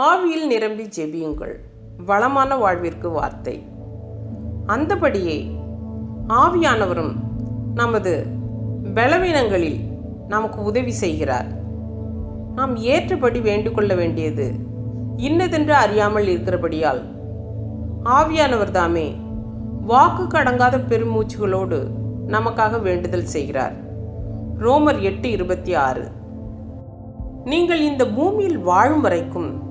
ஆவியில் நிரம்பி ஜெபியுங்கள். வளமான வாழ்விற்கு வார்த்தை. அந்தபடியே ஆவியானவரும் நமது பலவீனங்களில் நமக்கு உதவி செய்கிறார். நாம் ஏற்றபடி வேண்டுகொள்ள வேண்டியது இன்னதென்று அறியாமல் இருக்கிறபடியால் ஆவியானவர் தாமே வாக்கு கடங்காத பெருமூச்சுகளோடு நமக்காக வேண்டுதல் செய்கிறார். ரோமர் எட்டு இருபத்தி ஆறு. நீங்கள் இந்த பூமியில் வாழும் வரைக்கும்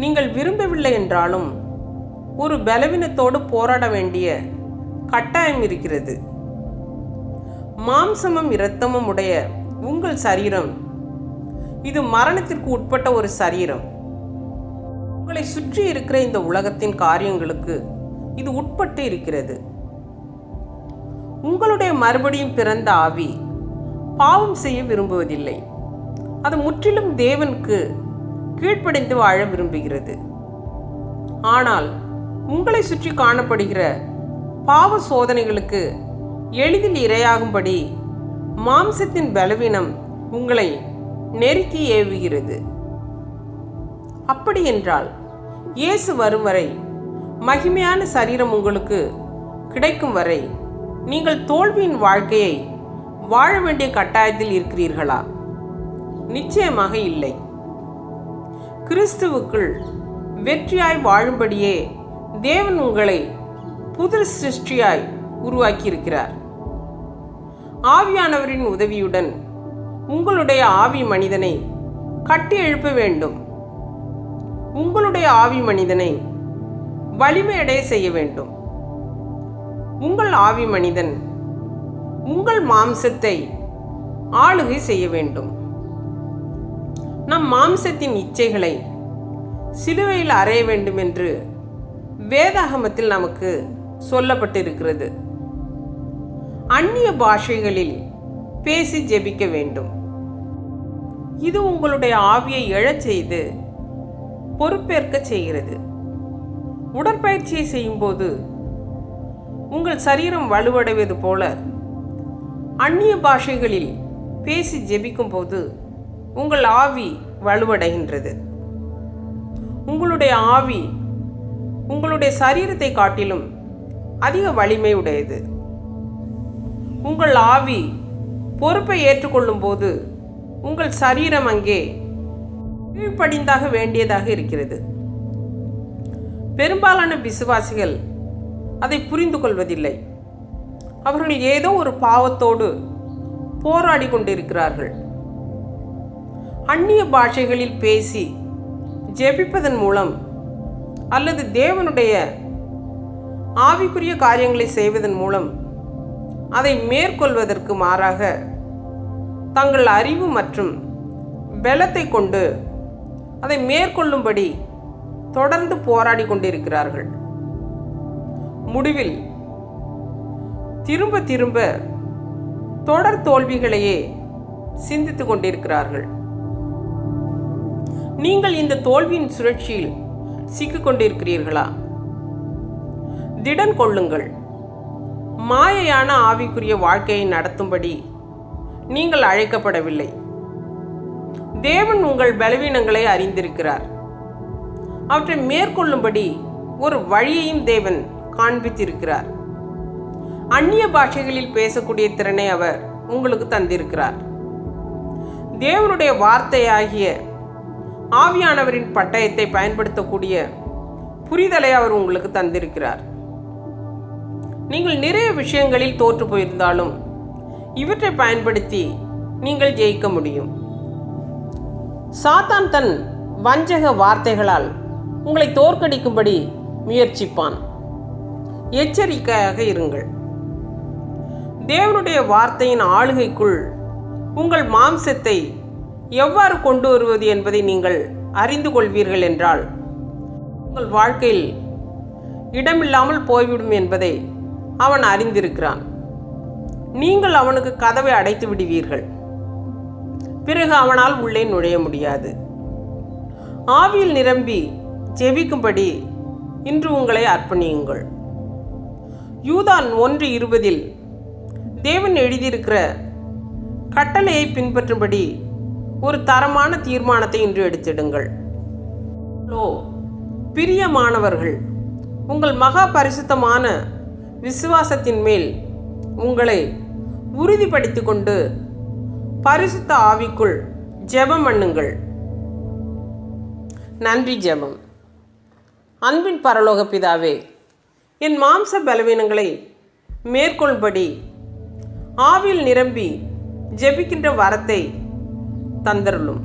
நீங்கள் விரும்பவில்லை என்றாலும் ஒரு பலவீனத்தோடு போராட வேண்டிய கட்டாயம் இருக்கிறது. மாம்சமும் இரத்தமும் உடைய உங்கள் சரீரம் இது மரணத்திற்கு உட்பட்ட ஒரு சரீரம். உங்களை சுற்றி இருக்கிற இந்த உலகத்தின் காரியங்களுக்கு இது உட்பட்டு இருக்கிறது. உங்களுடைய மறுபடியும் பிறந்த ஆவி பாவம் செய்ய விரும்புவதில்லை. அது முற்றிலும் தேவனுக்கு கீழ்ப்படைந்து வாழ விரும்புகிறது. ஆனால் உங்களை சுற்றி காணப்படுகிற பாவ சோதனைகளுக்கு எளிதில் இரையாகும்படி மாம்சத்தின் பலவீனம் உங்களை நெருக்கி ஏவுகிறது. அப்படியென்றால் இயேசு வரும் வரை மகிமையான சரீரம் உங்களுக்கு கிடைக்கும் வரை நீங்கள் தோல்வியின் வாழ்க்கையை வாழ வேண்டிய கட்டாயத்தில் இருக்கிறீர்களா? நிச்சயமாக இல்லை. கிறிஸ்துவுக்குள் வெற்றியாய் வாழும்படியே தேவன் உங்களை புது சிருஷ்டியாய் உருவாக்கியிருக்கிறார். ஆவியானவரின் உதவியுடன் உங்களுடைய ஆவி மனிதனை கட்டி எழுப்ப வேண்டும். உங்களுடைய ஆவி மனிதனை வலிமையடைய செய்ய வேண்டும். உங்கள் ஆவி மனிதன் உங்கள் மாம்சத்தை ஆளுகை செய்ய வேண்டும். நம் மாம்சத்தின் இச்சைகளை சிலுவையில் அறைய வேண்டும் என்று வேதாகமத்தில் நமக்கு சொல்லப்பட்டிருக்கிறது. அந்நிய பாஷைகளில் பேசி ஜெபிக்க வேண்டும். இது உங்களுடைய ஆவியை எழச் செய்து பொறுப்பேற்க செய்கிறது. உடற்பயிற்சியை செய்யும்போது உங்கள் சரீரம் வலுவடைவது போல அந்நிய பாஷைகளில் பேசி ஜெபிக்கும் போது உங்கள் ஆவி வலுவடைகின்றது. உங்களுடைய ஆவி உங்களுடைய சரீரத்தை காட்டிலும் அதிக வலிமை உடையது உங்கள் ஆவி பொறுப்பை ஏற்றுக்கொள்ளும் போது உங்கள் சரீரம் அங்கே கீழ்ப்படிந்தாக வேண்டியதாக இருக்கிறது. பெரும்பாலான விசுவாசிகள் அதை புரிந்து கொள்வதில்லை. அவர்கள் ஏதோ ஒரு பாவத்தோடு போராடி கொண்டிருக்கிறார்கள். அந்நிய பாஷைகளில் பேசி ஜெபிப்பதன் மூலம் அல்லது தேவனுடைய ஆவிக்குரிய காரியங்களை செய்வதன் மூலம் அதை மேற்கொள்வதற்கு மாறாக தங்கள் அறிவு மற்றும் பலத்தை கொண்டு அதை மேற்கொள்ளும்படி தொடர்ந்து போராடி கொண்டிருக்கிறார்கள். முடிவில் திரும்ப திரும்ப தொடர் தோல்விகளையே சிந்தித்து கொண்டிருக்கிறார்கள். நீங்கள் இந்த தோல்வியின் சுழற்சியில் சிக்கிக்கொண்டிருக்கிறீர்களா? திடன் கொள்ளுங்கள். மாயையான ஆவிக்குரிய வாழ்க்கையை நடத்தும்படி நீங்கள் அழைக்கப்படவில்லை. தேவன் உங்கள் பலவீனங்களை அறிந்திருக்கிறார். அவற்றை மேற்கொள்ளும்படி ஒரு வழியையும் தேவன் காண்பித்திருக்கிறார். அந்நிய பாஷைகளில் பேசக்கூடிய திறனை அவர் உங்களுக்கு தந்திருக்கிறார். தேவனுடைய வார்த்தையாகிய ஆவியானவரின் பட்டயத்தை பயன்படுத்தக்கூடிய புரிதலை அவர் உங்களுக்கு தந்திருக்கிறார். நீங்கள் நிறைய விஷயங்களில் தோற்று போயிருந்தாலும் இவற்றை பயன்படுத்தி நீங்கள் ஜெயிக்க முடியும். சாத்தான் தன் வஞ்சக வார்த்தைகளால் உங்களை தோற்கடிக்கும்படி முயற்சிப்பான். எச்சரிக்கையாக இருங்கள். தேவனுடைய வார்த்தையின் ஆளுகைக்குள் உங்கள் மாம்சத்தை எவ்வாறு கொண்டு வருவது என்பதை நீங்கள் அறிந்து கொள்வீர்கள் என்றால் உங்கள் வாழ்க்கையில் இடமில்லாமல் போய்விடும் என்பதை அவன் அறிந்திருக்கிறான். நீங்கள் அவனுக்கு கதவை அடைத்து விடுவீர்கள். பிறகு அவனால் உள்ளே நுழைய முடியாது. ஆவியில் நிரம்பி ஜெபிக்கும்படி இன்று உங்களை அர்ப்பணியுங்கள். யூதான் ஒன்று இருபதில் தேவன் எழுதியிருக்கிற கட்டளையை பின்பற்றும்படி ஒரு தரமான தீர்மானத்தை இன்று எடுத்திடுங்கள். ஹலோ பிரியமானவர்கள் உங்கள் மகா பரிசுத்தமான விசுவாசத்தின் மேல் உங்களை உறுதிப்படுத்திக் கொண்டு பரிசுத்த ஆவிக்குள் ஜெபம் பண்ணுங்கள். நன்றி ஜெபம். அன்பின் பரலோக பிதாவே என் மாம்ச பலவீனங்களை மேற்கொள்படி ஆவியில் நிரம்பி ஜெபிக்கின்ற வரத்தை தந்தருளும்.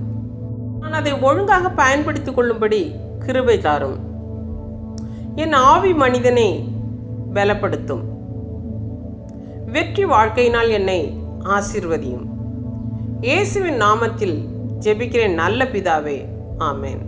நான் அதை ஒழுங்காக பயன்படுத்திக் கொள்ளும்படி கிருபை தாரும். என் ஆவி மனிதனை பலப்படுத்தும். வெற்றி வாழ்க்கையினால் என்னை ஆசிர்வதியும். இயேசுவின் நாமத்தில் ஜெபிக்கிறேன் நல்ல பிதாவே. ஆமேன்.